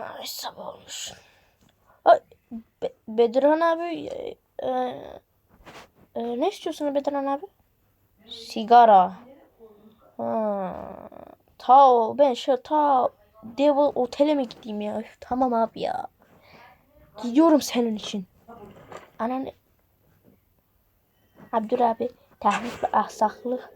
Ay sabah olmuş. Ay, Be- abi e, e, e, ne istiyorsun Bedirhan abi? Sigara. Ha. Ta ben şu ta Devil Otel'e mi gideyim ya? Üf, tamam abi ya. Gidiyorum senin için. Anan Abdur abi tahrik ve aksaklık.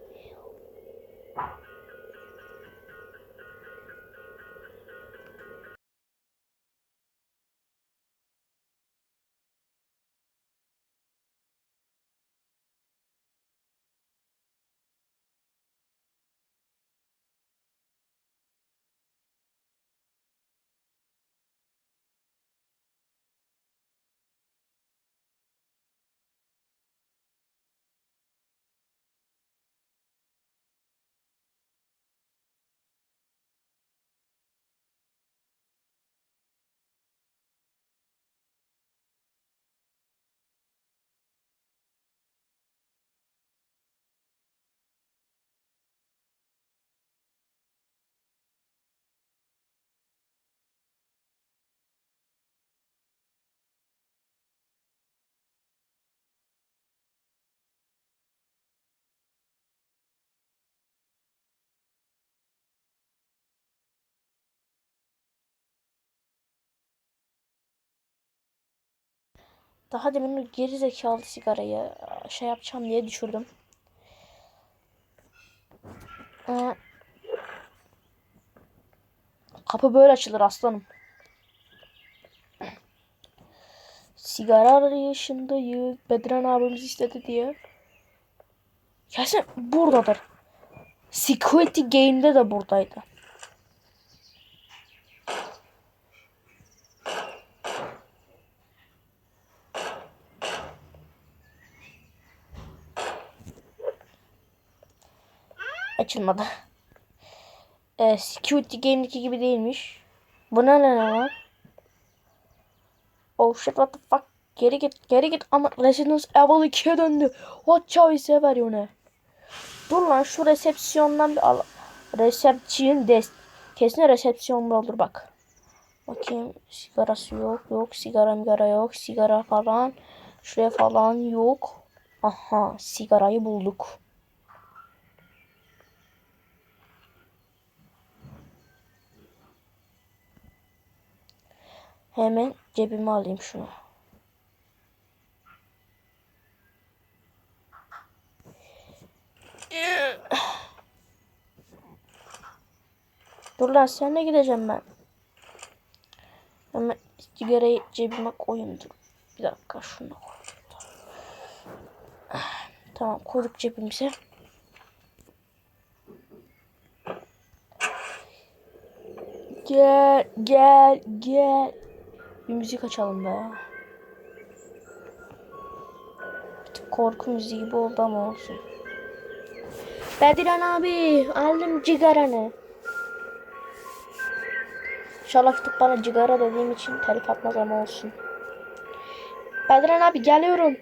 Daha demin o geri zekalı sigarayı şey yapacağım diye düşürdüm. Ee, kapı böyle açılır aslanım. Sigara arayışındayız. Bedran abimiz istedi diye. Kesin buradadır. Security Game'de de buradaydı. Açılmadı. Ee, Security Game'deki gibi değilmiş. Buna ne lan? Oh shit what the fuck. Geri git geri git ama Resident Evil 2'ye döndü. What choice sever ne? Dur lan şu resepsiyondan bir al. Resepsiyon des. Kesin resepsiyonda olur bak. Bakayım sigarası yok yok sigara migara yok sigara falan. Şuraya falan yok. Aha sigarayı bulduk. Hemen cebime alayım şunu. Dur lan senle gideceğim ben. Hemen sigarayı cebime koyayım dur. Bir dakika şunu koy. Tamam koyduk cebimize. Gel gel gel. Bir müzik açalım be. Bir korku müziği gibi oldu ama olsun. Bediran abi aldım cigaranı. İnşallah tutup bana cigara dediğim için telif atmaz ama olsun. Bediran abi geliyorum.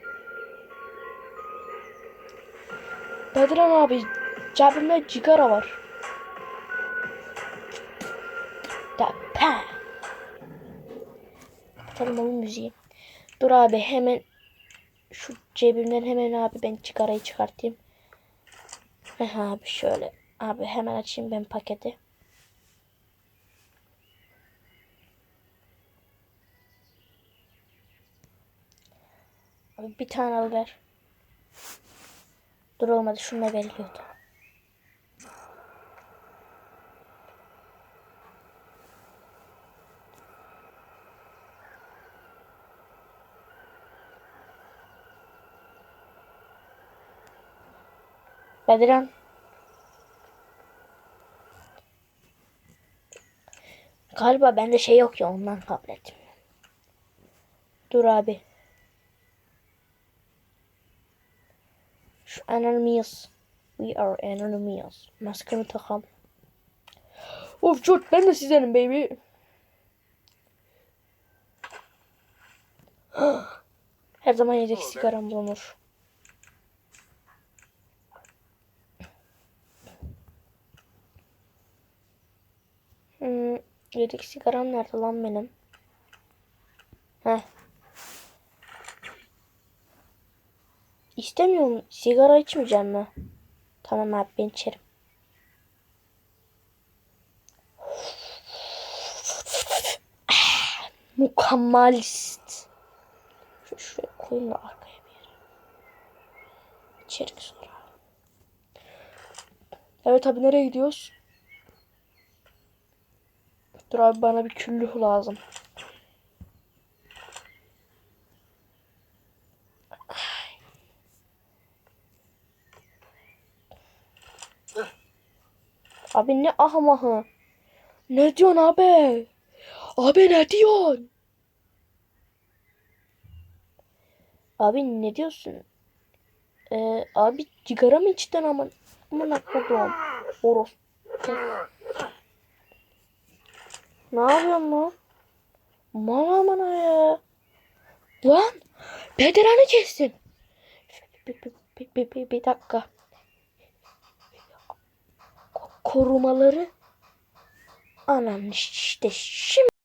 Bediran abi cebimde cigara var. Da pa. Kapatalım onun müziği. Dur abi hemen şu cebimden hemen abi ben cigarayı çıkartayım. Heh abi şöyle. Abi hemen açayım ben paketi. Abi bir tane al ver. Dur olmadı şununla veriliyordu. Bediran. Galiba bende şey yok ya ondan kabul ettim. Dur abi. Şu enemies. We are enemies. Maskemi takalım. Of George ben de sizdenim baby. Her zaman yedek sigaram bulunur. Yedik sigaram nerede lan benim? Heh. İstemiyorum. Sigara içmeyeceğim mi? Tamam abi ben içerim. Mükemmelist. Şu şuraya koyayım da arkaya bir yere. İçerik sonra. Evet abi nereye gidiyoruz? Dur abi bana bir küllük lazım. Abi ne ahmahı? Ne diyorsun abi? Abi ne diyorsun? Abi ne diyorsun? Ee, abi sigara mı içtin ama? Aman kodum. Oros. Ne yapıyorsun lan? Aman aman ya. Lan Bedirhan'ı kestin. Bir, bir, bir, bir, bir, bir dakika. Ko- korumaları Anam işte şimdi